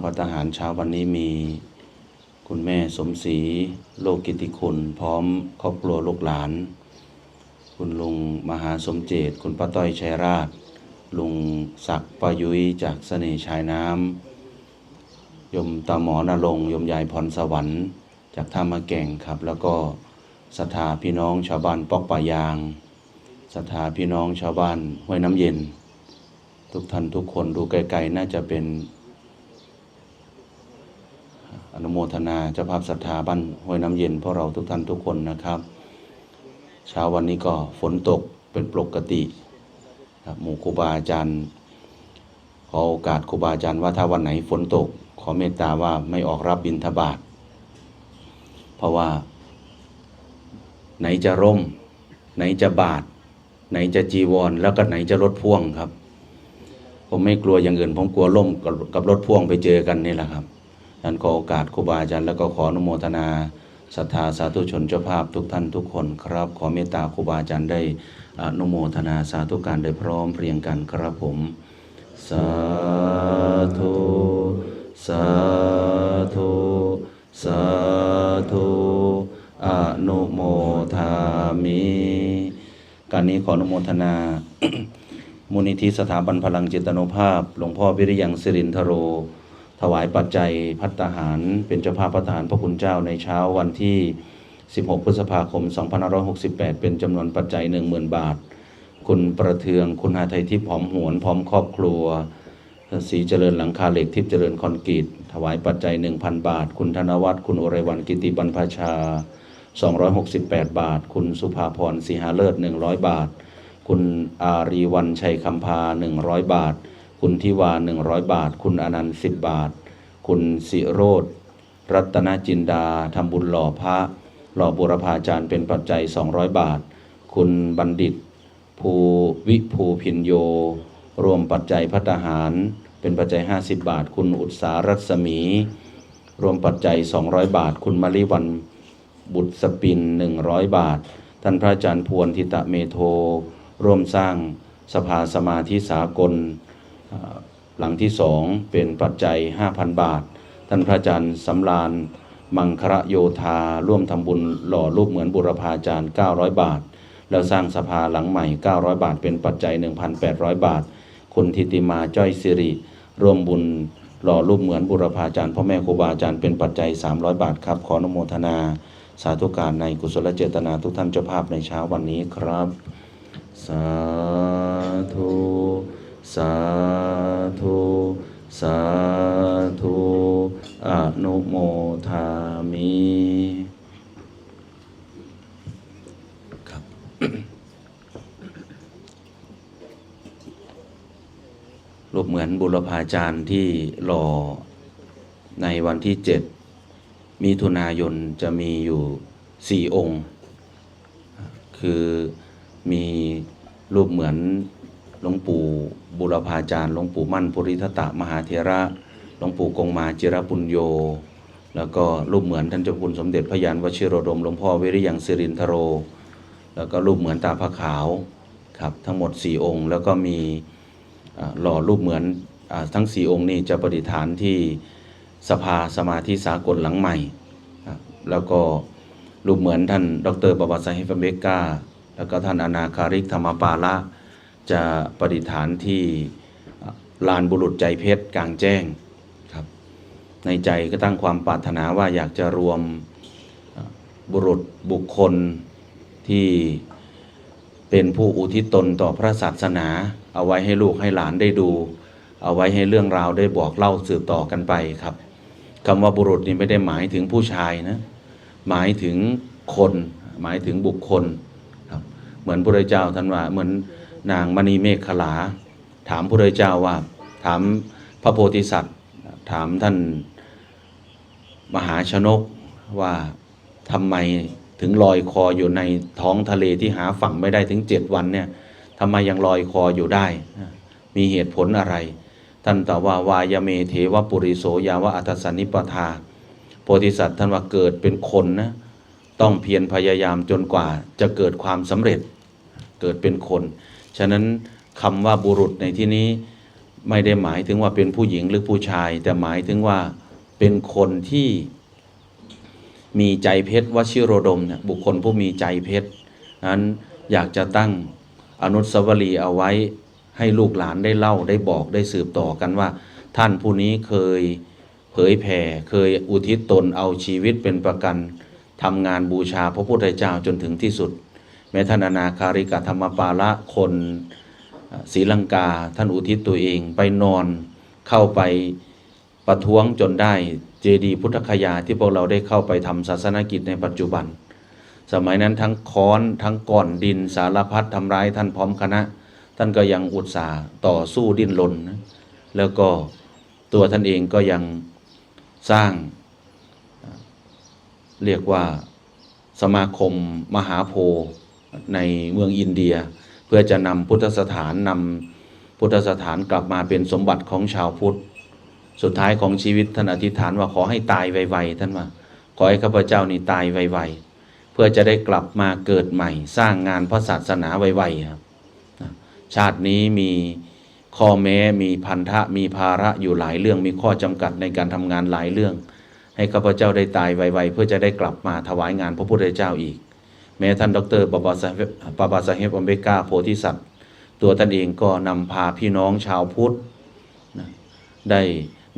พพระทหารเช้าวันนี้มีคุณแม่สมศรีโลกิติคุณ พร้อมครอบครัวลูกหลาน คุณลุงมหาสมเจต คุณป้าต้อยชัยราช ลุงศักดิ์ปายุยจากเสน่ห์ชายน้ำยมตาหมอนรงยมยายพรสวรรค์จากท่ามาแก่งครับ แล้วก็ศรัทธาพี่น้องชาวบ้านปอกป่ายางศรัทธาพี่น้องชาวบ้านห้วยน้ำเย็น ทุกท่านทุกคนดูไกลๆน่าจะเป็น อนุโมทนาเจ้าภาพศรัทธาบ้านห้วยน้ำเย็นพวกเราทุกท่านทุกคนนะครับ เช้าวันนี้ก็ฝนตกเป็นปกติครับหมู่ครูบาอาจารย์ขอโอกาสครูบาอาจารย์ว่าถ้าวันไหนฝนตก ขอเมตตาว่าไม่ออกรับบิณฑบาตเพราะว่า ไหนจะร่ม ไหนจะบาท ไหนจะจีวร แล้วก็ไหนจะรถพ่วงครับ ผมไม่กลัวอย่างอื่นผมกลัวล่มกับกับรถพ่วงไปเจอกันนี่แหละครับ นั้นขอโอกาสครูบาอาจารย์แล้วก็ขออนุโมทนาศรัทธาสาธุชนเจ้าภาพทุกท่านทุกคนครับ ขอเมตตาครูบาอาจารย์ได้อนุโมทนาสาธุการได้พร้อมเพรียงกันครับผม สาธุสาธุสาธุอนุโมทามิการนี้ขออนุโมทนามูลนิธิสถาบันพลังเจตโนภาพ หลวงพ่อวิริยังสิรินทโร ถวายปัจจัยพัตตาหาร เป็นเจ้าภาพพัตตาหารพระคุณเจ้าในเช้าวันที่ 16 พฤษภาคม 2568 เป็นจำนวนปัจจัย 10,000 บาท คุณประเทือง คุณอาไทยทิพย์หอมหวน พร้อมครอบครัว สีเจริญหลังคาเหล็กทิพย์เจริญคอนกรีต ถวายปัจจัย 1,000 บาท คุณธนวัฒน์ คุณอุไรวันกิติบรรพชา 268 บาท คุณสุภาพรสีหาเลิศ 100 บาท คุณอารีวันชัยคำพา 100 บาท คุณทิวา100บาท คุณอนันต์10บาท คุณสิโรธรัตนจินดาทำบุญหล่อพระ หล่อบุรพาจารย์เป็นปัจจัย 200 บาท คุณบัณฑิต ภูวิภูพินโย รวมปัจจัยพัฒหาร เป็นปัจจัย 50 บาท คุณอุตสารัศมี รวมปัจจัย 200 บาท คุณมริวันบุตรสปิน 100 บาท ท่านพระอาจารย์พวนทิตะเมโท ร่วมสร้างสภาสมาธิสากล หลังที่สองเป็นปัจจัย 5,000 บาท ท่านพระอาจารย์สำรานมังคระโยธาร่วมทำบุญหล่อรูปเหมือนบุรพาจารย์ 900 บาท แล้วสร้างสภาหลังใหม่ 900 บาท เป็นปัจจัย 1,800 บาท คุณทิติมาจ้อยสิริร่วมบุญหล่อรูปเหมือนบุรพาจารย์พ่อแม่ครูบาอาจารย์เป็นปัจจัย 300 บาทครับ ขออนุโมทนาสาธุการในกุศลเจตนาทุกท่านเจ้าภาพในเช้าวันนี้ครับ สาธุ สาธุสาธุอนุโมทามิครับรูปเหมือนบุรพาจารย์ที่หล่อในวันที่เจ็ดมิถุนายนจะมีอยู่สี่องค์ คือมีรูปเหมือน หลวงปู่บุรพาจารย์ หลวงปู่มั่นปุริทตะมหาเถระ หลวงปู่กงมาจิรปุญโย แล้วก็รูปเหมือนท่านเจ้าคุณสมเด็จพระยานวชิโรดม หลวงพ่อวิริยังสิรินทโร แล้วก็รูปเหมือนตาพระขาวครับทั้งหมดสี่องค์ แล้วก็มีหล่อรูปเหมือนอทั้งสี่องค์นี้จะประดิษฐานที่สภาสมาธิสากลหลังใหม่ แล้วก็รูปเหมือนท่านดรบวรสาฮิฟเบกกาแล้วก็ท่านอนาคาริกธรรมปาละ จะประดิษฐานที่ลานบุรุษใจเพชรกลางแจ้งครับ ในใจก็ตั้งความปรารถนาว่าอยากจะรวมบุรุษบุคคลที่เป็นผู้อุทิศตนต่อพระศาสนา เอาไว้ให้ลูกให้หลานได้ดู เอาไว้ให้เรื่องราวได้บอกเล่าสืบต่อกันไปครับคำว่าบุรุษนี่ไม่ได้หมายถึงผู้ชายนะหมายถึงคน หมายถึงบุคคลครับเหมือนพระเจ้าท่านว่าเหมือน นางมณีเมฆขลา ถามพระเจ้าว่า ถามพระโพธิสัตว์ ถามท่านมหาชนกว่าทำไมถึงลอยคออยู่ในท้องทะเลที่หาฝั่งไม่ได้ถึงเจ็ดวันเนี่ยทำไมยังลอยคออยู่ได้ มีเหตุผลอะไร ท่านตอบว่าวายเมเทวปุริโสยาวะอัตสันนิปทาโพธิสัตว์ท่านว่าเกิดเป็นคนนะต้องเพียรพยายามจนกว่าจะเกิดความสำเร็จเกิดเป็นคน ฉะนั้นคำว่าบุรุษในที่นี้ไม่ได้หมายถึงว่าเป็นผู้หญิงหรือผู้ชาย แต่หมายถึงว่าเป็นคนที่มีใจเพชรวชิโรดมเนี่ยบุคคลผู้มีใจเพชรนั้นอยากจะตั้งอนุสาวรีย์เอาไว้ให้ลูกหลานได้เล่าได้บอกได้สืบต่อกันว่า ท่านผู้นี้เคยเผยแผ่ เคยอุทิศตนเอาชีวิตเป็นประกันทำงานบูชาพระพุทธเจ้าจนถึงที่สุด แม้ท่านอนาคาริกธรรมปาละคนศรีลังกา ท่านอุทิศตัวเองไปนอนเข้าไปประท้วงจนได้เจดีพุทธคยาที่พวกเราได้เข้าไปทำศาสนกิจในปัจจุบัน สมัยนั้นทั้งค้อนทั้งก่อนดินสารพัดทำร้ายท่านพร้อมคณะ ท่านก็ยังอุตส่าห์ต่อสู้ดิ้นรนนะแล้วก็ตัวท่านเองก็ยังสร้าง เรียกว่าสมาคมมหาโพ ในเมืองอินเดีย เพื่อจะนำพุทธสถานนำพุทธสถานกลับมาเป็นสมบัติของชาวพุทธ สุดท้ายของชีวิตท่านอธิษฐานว่าขอให้ตายไวๆท่านว่าขอให้ข้าพเจ้านี่ตายไวๆเพื่อจะได้กลับมาเกิดใหม่ สร้างงานพระศาสนาไวๆครับชาตินี้มีข้อแม้มีพันธะมีภาระอยู่หลายเรื่องมีข้อจำกัดในการทำงานหลายเรื่อง ให้ข้าพเจ้าได้ตายไวๆเพื่อจะได้กลับมาถวายงานพระพุทธเจ้าอีก แม้ท่านดรบาบาสาบาบาสาเฮบอัมเบกาโพธิสัตว์ ตัวท่านเองก็นำพาพี่น้องชาวพุทธนะได้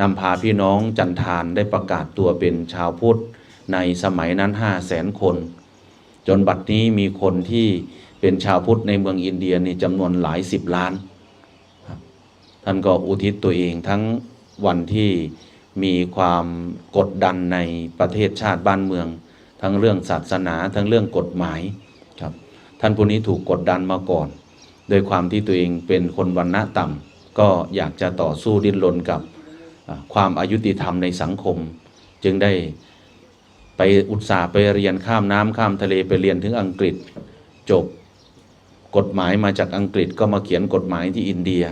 นำพาพี่น้องจันทานได้ประกาศตัวเป็นชาวพุทธในสมัยนั้นห้าแสนคน จนบัดนี้มีคนที่เป็นชาวพุทธในเมืองอินเดียนี่จำนวนหลายสิบล้าน ท่านก็อุทิศตัวเองทั้งวันที่มีความกดดันในประเทศชาติบ้านเมือง ทั้งเรื่องศาสนา ทั้งเรื่องกฎหมายครับท่านผู้นี้ถูกกดดันมาก่อน โดยความที่ตัวเองเป็นคนวันณะต่ำก็อยากจะต่อสู้ดิ้นรนกับความอายุติธรรมในสังคม จึงได้ไปอุตสาห์ไปเรียนข้ามน้ำข้ามทะเลไปเรียนถึงอังกฤษจบกฎหมายมาจากอังกฤษก็มาเขียนกฎหมายที่อินเดีย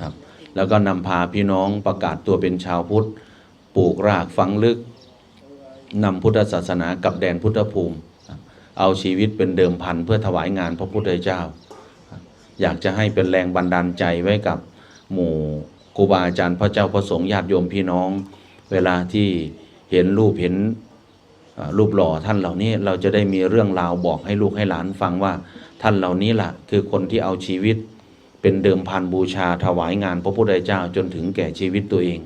ครับแล้วก็นำพาพี่น้องประกาศตัวเป็นชาวพุทธ ปลูกรากฝังลึก นำพุทธศาสนากลับแดนพุทธภูมิ เอาชีวิตเป็นเดิมพันเพื่อถวายงานพระพุทธเจ้า อยากจะให้เป็นแรงบันดาลใจไว้กับหมู่ครูบาอาจารย์พระเจ้าพระสงฆ์ญาติโยมพี่น้อง เวลาที่เห็นรูปเห็นรูปหล่อท่านเหล่านี้เราจะได้มีเรื่องราวบอกให้ลูกให้หลานฟังว่าท่านเหล่านี้ล่ะคือคนที่เอาชีวิตเป็นเดิมพันบูชาถวายงานพระพุทธเจ้าจนถึงแก่ชีวิตตัวเอง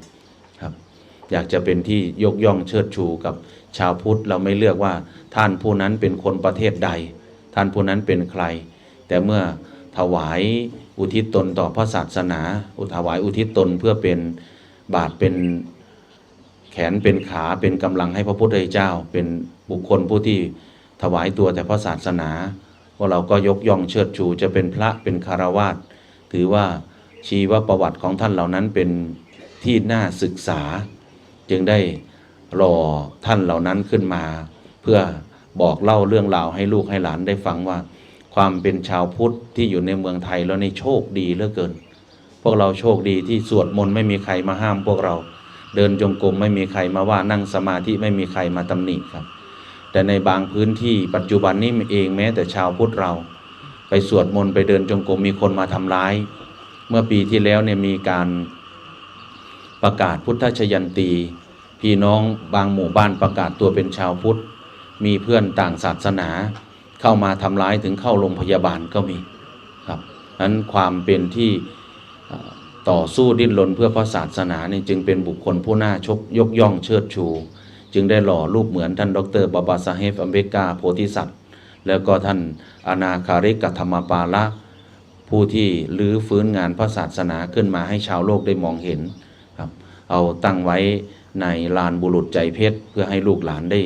อยากจะเป็นที่ยกย่องเชิดชูกับชาวพุทธเราไม่เลือกว่าท่านผู้นั้นเป็นคนประเทศใด ท่านผู้นั้นเป็นใคร แต่เมื่อถวายอุทิศตนต่อพระศาสนา อุถวายอุทิศตนเพื่อเป็นบาทเป็นแขนเป็นขาเป็นกำลังให้พระพุทธเจ้า เป็นบุคคลผู้ที่ถวายตัวแต่พระศาสนาพวกเราก็ยกย่องเชิดชูจะเป็นพระเป็นคารวาสถือว่าชีวประวัติของท่านเหล่านั้นเป็นที่น่าศึกษา จึงได้รอท่านเหล่านั้นขึ้นมา เพื่อบอกเล่าเรื่องราวให้ลูกให้หลานได้ฟังว่า ความเป็นชาวพุทธที่อยู่ในเมืองไทยแล้วในโชคดีเหลือเกิน พวกเราโชคดีที่สวดมนต์ไม่มีใครมาห้ามพวกเรา เดินจงกรมไม่มีใครมาว่านั่งสมาธิไม่มีใครมาตำหนิครับ แต่ในบางพื้นที่ปัจจุบันนี้เองแม้แต่ชาวพุทธเรา ไปสวดมนต์ไปเดินจงกรมมีคนมาทำร้าย เมื่อปีที่แล้วเนี่ยมีการประกาศพุทธชยันตี พี่น้องบางหมู่บ้านประกาศตัวเป็นชาวพุทธ มีเพื่อนต่างศาสนา เข้ามาทำร้ายถึงเข้าโรงพยาบาลก็มีครับนั้นความเป็นที่ต่อสู้ดิ้นรนเพื่อพระศาสนานี่จึงเป็นบุคคลผู้น่าชกยกย่องเชิดชู จึงได้หล่อรูปเหมือนท่านดรบาบาซาเฮฟอัมเบกาโพธิสัตว์ แล้วก็ท่านอนาคาริกธรรมปาละผู้ที่ลื้อฟื้นงานพระศาสนาขึ้นมาให้ชาวโลกได้มองเห็นครับเอาตั้งไว้ ในลานบุรุษใจเพชร เพื่อให้ลูกหลานได้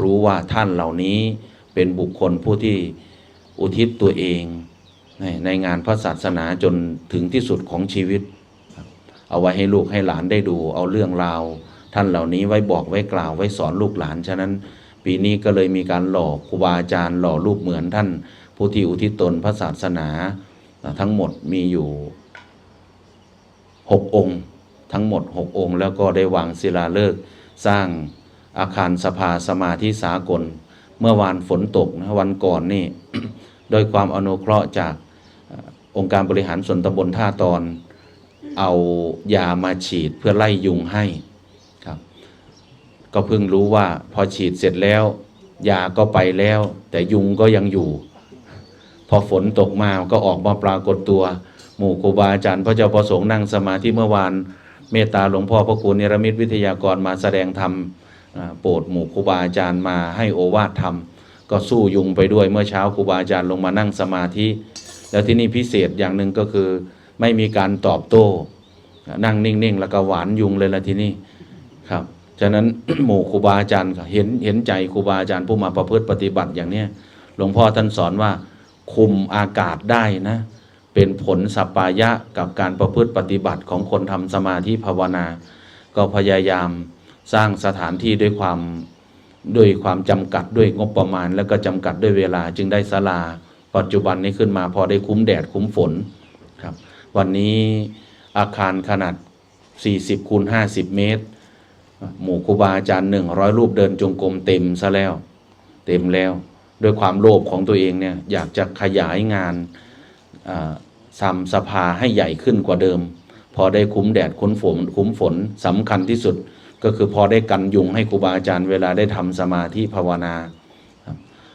รู้ว่าท่านเหล่านี้เป็นบุคคลผู้ที่อุทิศตัวเองในงานพระศาสนาจนถึงที่สุดของชีวิต เอาไว้ให้ลูกให้หลานได้ดู เอาเรื่องราว ท่านเหล่านี้ไว้บอกไว้กล่าวไว้สอนลูกหลาน ฉะนั้นปีนี้ก็เลยมีการหล่อครูบาอาจารย์หล่อรูปเหมือนท่าน ผู้ที่อุทิศตนพระศาสนา ทั้งหมดมีอยู่หกองค์ ทั้งหมดหกองค์ แล้วก็ได้วางศิลาฤกษ์สร้างอาคารสภาสมาธิสากล เมื่อวานฝนตกนะวันก่อนนี่โดยความอนุเคราะห์จากเอ่อองค์การบริหารส่วนตำบลท่าตอน เอายามาฉีดเพื่อไล่ยุงให้ครับ ก็เพิ่งรู้ว่าพอฉีดเสร็จแล้วยาก็ไปแล้ว แต่ยุงก็ยังอยู่ พอฝนตกมาก็ออกมาปรากฏตัว หมู่ครูบาอาจารย์พระเจ้าประสงค์นั่งสมาธิเมื่อวาน เมตตาหลวงพ่อพระครูนิรมิตวิทยากรมาแสดงธรรมโปรดหมู่ครูบาอาจารย์มาให้โอวาทธรรม ก็สู้ยุงไปด้วยเมื่อเช้าครูบาอาจารย์ลงมานั่งสมาธิ แล้วที่นี่พิเศษอย่างหนึ่งก็คือไม่มีการตอบโต้ นั่งนิ่งๆ แล้วก็หวานยุงเลยละที่นี่ครับฉะนั้นหมู่ครูบาอาจารย์เห็นเห็นใจครูบาอาจารย์ผู้มาประพฤติปฏิบัติอย่างเนี้ยหลวงพ่อท่านสอนว่าคุมอากาศได้นะ เป็นผลสัปปายะกับการประพฤติปฏิบัติของคนทำสมาธิภาวนา ก็พยายามสร้างสถานที่ด้วยความด้วยความจำกัดด้วยงบประมาณ แล้วก็จำกัดด้วยเวลาจึงได้ศาลา ปัจจุบันนี้ขึ้นมาพอได้คุ้มแดดคุ้มฝนครับ วันนี้อาคารขนาด 40คูณ50 เมตร หมู่ครูบาอาจารย์หนึ่งร้อยรูปเดินจงกรมเต็มซะแล้ว เต็มแล้ว ด้วยความโลภของตัวเองเนี่ยอยากจะขยายงาน ทำสภาให้ใหญ่ขึ้นกว่าเดิม พอได้คุ้มแดดคุ้มฝนคุ้มฝนสำคัญที่สุดก็คือพอได้กันยุงให้ครูบาอาจารย์เวลาได้ทำสมาธิภาวนา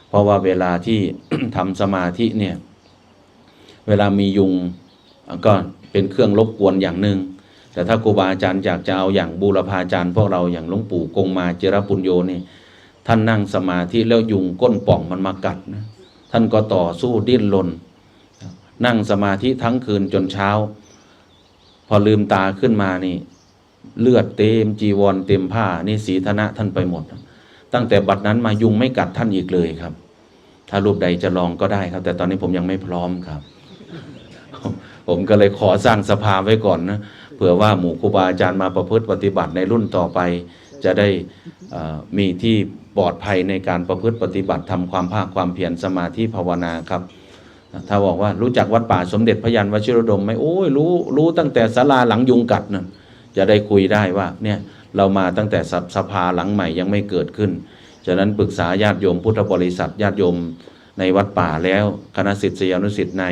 เพราะว่าเวลาที่ทำสมาธิเนี่ยเวลามียุงก็เป็นเครื่องรบกวนอย่างหนึ่งแต่ถ้าครูบาอาจารย์อยากจะเอาอย่างบูรพาจารย์พวกเราอย่างหลวงปู่กงมาเจรปุญโยนี่ท่านนั่งสมาธิแล้วยุงก้นป่องมันมากัดนะท่านก็ต่อสู้ดิ้นรน นั่งสมาธิทั้งคืนจนเช้า พอลืมตาขึ้นมานี่ เลือดเต็มจีวรเต็มผ้านี่สีธนะท่านไปหมด ตั้งแต่บัดนั้นมายุงไม่กัดท่านอีกเลยครับ ถ้ารูปใดจะลองก็ได้ครับ แต่ตอนนี้ผมยังไม่พร้อมครับ ผมก็เลยขอสร้างสภาไว้ก่อนนะเผื่อว่าหมู่ครูบาอาจารย์มาประพฤติปฏิบัติในรุ่นต่อไป จะได้มีที่ปลอดภัยในการประพฤติปฏิบัติทำความภาคความเพียรสมาธิภาวนาครับ ถ้าบอกว่ารู้จักวัดป่าสมเด็จพระยันวชิรดมไหมโอ้ยรู้รู้ตั้งแต่ศาลาหลังยุงกัดนะจะได้คุยได้ว่าเนี่ยเรามาตั้งแต่สภาหลังใหม่ยังไม่เกิดขึ้น ฉะนั้นปรึกษาญาติโยมพุทธบริษัทญาติโยมในวัดป่าแล้วคณะศิษยานุศิษย์ใน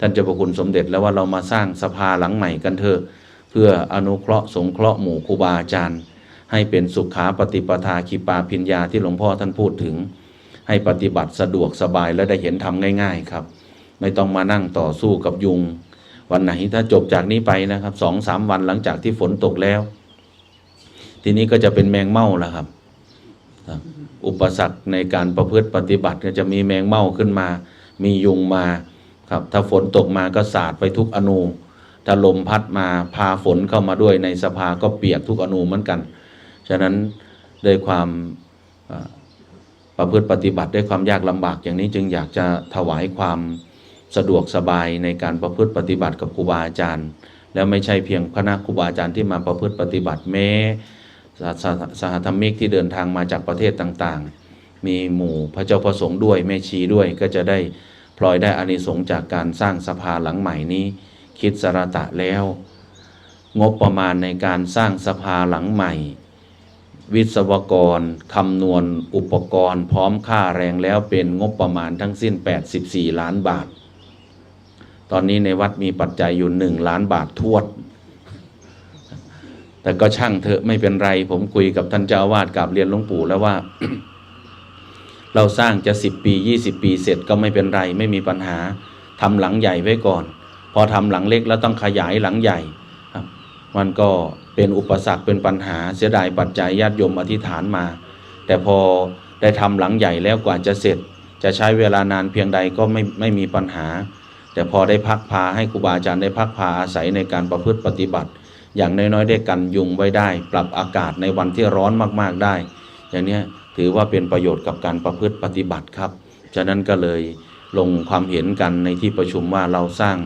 ท่านเจ้าประคุณสมเด็จแล้วว่าเรามาสร้างสภาหลังใหม่กันเถอะเพื่ออนุเคราะห์สงเคราะห์หมู่ครูบาอาจารย์ ให้เป็นสุขาปฏิปทาคิปาพิญญาที่หลวงพ่อท่านพูดถึง ให้ปฏิบัติสะดวกสบายและได้เห็นทำง่าย ๆ ครับ ไม่ต้องมานั่งต่อสู้กับยุง วันไหนถ้าจบจากนี้ไปนะครับสองสามวันหลังจากที่ฝนตกแล้ว ทีนี้ก็จะเป็นแมงเม่าแล้วครับ อุปสรรคในการประพฤติปฏิบัติก็จะมีแมงเม่าขึ้นมา มียุงมาครับ ถ้าฝนตกมาก็สาดไปทุกอนูถ้าลมพัดมาพาฝนเข้ามาด้วยในสภาก็เปียกทุกอนูเหมือนกัน ฉะนั้นด้วยความประพฤติปฏิบัติด้วยความยากลำบากอย่างนี้จึงอยากจะถวายความ สะดวกสบายในการประพฤติปฏิบัติกับครูบาอาจารย์ แล้วไม่ใช่เพียงคณะครูบาอาจารย์ที่มาประพฤติปฏิบัติแม้สหสสหธรรมิกที่เดินทางมาจากประเทศต่างๆ มีหมู่พระเจ้าประสงค์ด้วยแม่ชีด้วยก็จะได้พลอยได้อานิสงส์จากการสร้างสภาหลังใหม่นี้ คิดสรตะแล้ว งบประมาณในการสร้างสภาหลังใหม่ วิศวกรคำนวณอุปกรณ์ พร้อมค่าแรงแล้วเป็นงบประมาณทั้งสิ้น 84 ล้านบาท ตอนนี้ในวัดมีปัจจัยอยู่1ล้านบาททวด แต่ก็ช่างเถอะไม่เป็นไร ผมคุยกับท่านเจ้าวาสกับเรียนหลวงปู่แล้วว่า เราสร้างจะ10ปี20ปีเสร็จก็ไม่เป็นไร ไม่มีปัญหาทำหลังใหญ่ไว้ก่อน พอทำหลังเล็กแล้วต้องขยายหลังใหญ่ครับมันก็เป็นอุปสรรคเป็นปัญหาเสียดายปัจจัยญาติโยมอธิษฐานมา แต่พอได้ทำหลังใหญ่แล้วกว่าจะเสร็จ จะใช้เวลานานเพียงใดก็ไม่ไม่มีปัญหา แต่พอได้พักพาให้ครูบาอาจารย์ได้พักพาอาศัยในการประพฤติปฏิบัติ อย่างน้อยๆได้กันยุงไว้ได้ ปรับอากาศในวันที่ร้อนมากๆได้ อย่างนี้ถือว่าเป็นประโยชน์กับการประพฤติปฏิบัติครับฉะนั้นก็เลยลงความเห็นกันในที่ประชุมว่าเราสร้าง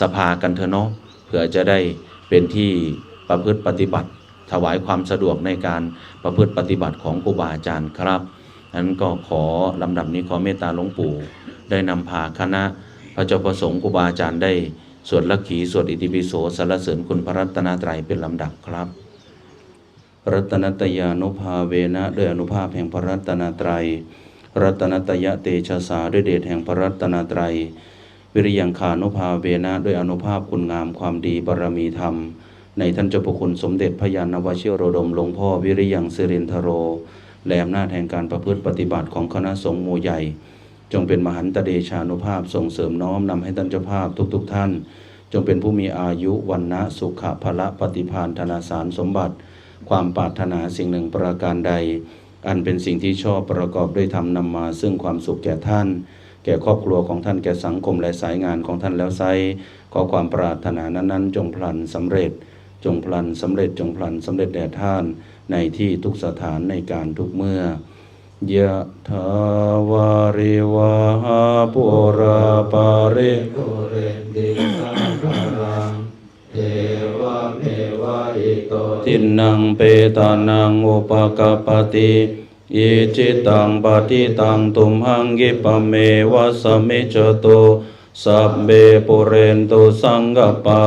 สภากันเถอะเนาะเพื่อจะได้เป็นที่ประพฤติปฏิบัติ ถวายความสะดวกในการประพฤติปฏิบัติของครูบาอาจารย์ครับนั้นก็ขอลำดับนี้ขอเมตตาหลวงปู่ได้นำพาคณะ พระเจ้าประสงค์ครูบาอาจารย์ได้สวดลักขีสวดอิติปิโสสรรเสริญคุณพระรัตนตรัยเป็นลำดับครับ รัตนตยานุภาเวนะด้วยอนุภาพแห่งพระรัตนตรัย รัตนตยะเตชะสาด้วยเดชแห่งพระรัตนตรัย วิริยังคานุภาเวนะด้วยอนุภาพคุณงามความดีบารมีธรรม ในท่านเจ้าพระคุณสมเด็จพระยานวชิโรดมหลวงพ่อวิริยังสิรินทโรและอำนาจแห่งการประพฤติปฏิบัติของคณะสงฆ์มูใหญ่ จงเป็นมหันตเดชานุภาพส่งเสริมน้อมนำให้ท่านเจ้าภาพทุกๆทท่าน จงเป็นผู้มีอายุวันนะสุขภละปฏิพานธนาสารสมบัติ ความปรารถนาสิ่งหนึ่งประการใด อันเป็นสิ่งที่ชอบประกอบด้วยธรรมนำมา ซึ่งความสุขแก่ท่าน แก่ครอบครัวของท่านแก่สังคมและสายงานของท่านแล้วไซขอความปรารถนานั้นๆ จงพลันสำเร็จ จงพลันสำเร็จจงพลันสำเร็จแด่ท่าน ในที่ทุกสถานในการทุกเมื่อ ยะถาวาริวาหาปุราปาริปุเรนติสังขรังเทวะเมวะอิโตทินังเปตานังอุปกปปติอิจิตังปฏิตังตุมหังกิปเมวะสมิจจตุสัพเบปุเรนตุสังกปา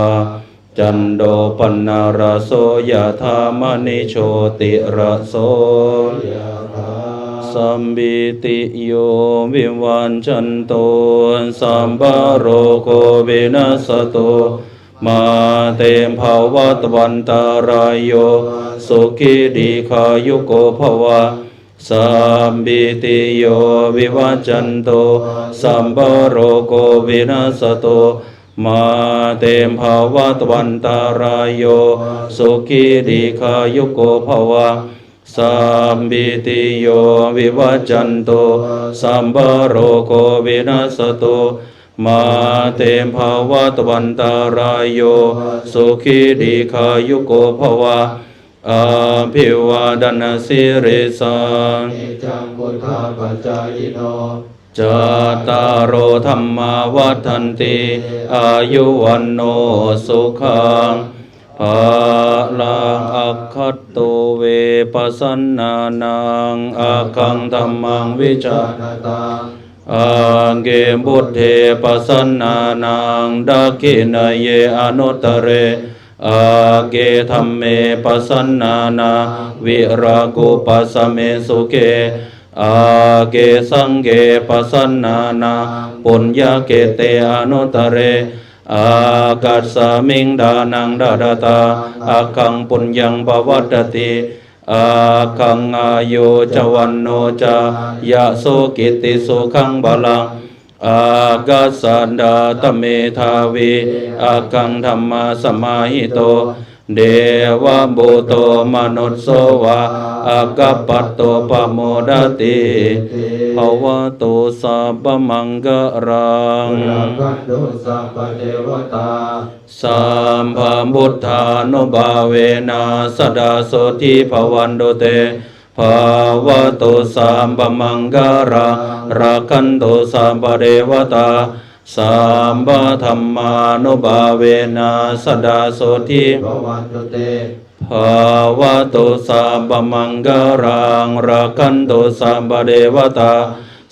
จันโดปนนาราโสยธามณิโชติระโสยะถา สัมบิติโยวิวันจันโตสัมบาโรโควินัสโตมาเตมภาวัตวันตารายโยสุขีดีขายุโกภวะสัมบิติโยวิวัจจันโตสัมบาโรโกวินัสโตมาเตมภาวัตวันตารายโยสุขีดีขายุโกภวะ สัมบิติโยวิวัจจันโตสัมบาโรโควินัสโตมาเตมภาวะตวันตารายโยสุขีดีขายุโกภวะอาภิวาดนาสิริสังนิจังพุทธาปัจจายโนจตารโอธรรมาวัฏันติ อายุวันโนสุขัง ภาลังอัคคตโตเวปัสสนานังอาคังธรรมังวิจาจานตังอังเกบุตเทปัสสนานังดักขินเยอนุตตเรอาเกธรรมเมปัสสนานาวิรากุปัสสเมสุเกอาเกสังเกปัสสนานาปุญญาเกเตอนุตตเร อากัสสมิงดานังดาดาตาอาคังปุญญังปวัตติอาคังอายุจวันโนจายะโสกิติสุขังบาลังอากัสสันดาตเมทาวีอาคังธรรมาสมาหิโต เดวะโบโตมนุสโสวะอากัปปัตโตปะโมดติภวะโตสัพพมังกรังรากันตุสัพพเทวตาสัมภามุทธานุบาเวนะสดาโสทิภวันโดเตภาวะโตสัมปมังการาราคันโตสัมปเดวตา สัมปธรรมานุบาเวนะสดาโสทิภวันตุเตภาวะโตสัมปมังการังราคันโตสัมปเดวตา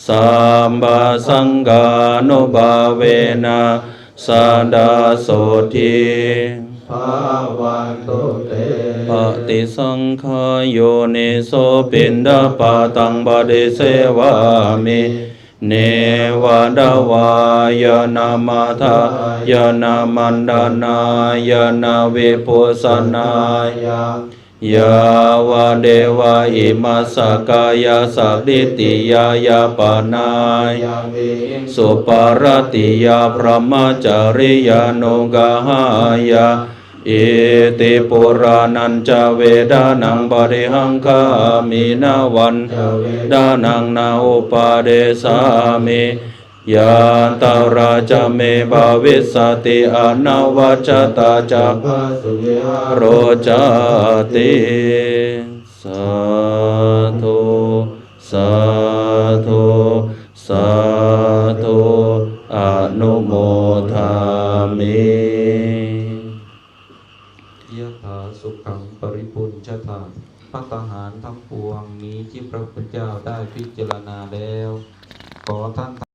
สัมปสังกานุบาเวนะสดาโสทิภาวันตุเตปฏิสังขายโยนิโสปินดาปาตังบาเดเสวามิ เนวาดาวายนามาทายนามันดานายนาเวปุสนายยะยาวเดวาอิมาสกายาสักดิติยายาปานายสุปารติยาพระมจริยานุกหายา อติปุรานันจะเวดานังปริหังคามินาวันดานังนาอุปาเดสามิยานตาราจเมภาวิสติอนาวจตาจักรโรจติสาธุสาธุสาธุอนุโมทามิ พระทหารทั้งปวงนี้ที่พระพุทธเจ้าได้พิจารณาแล้ว ขอท่าน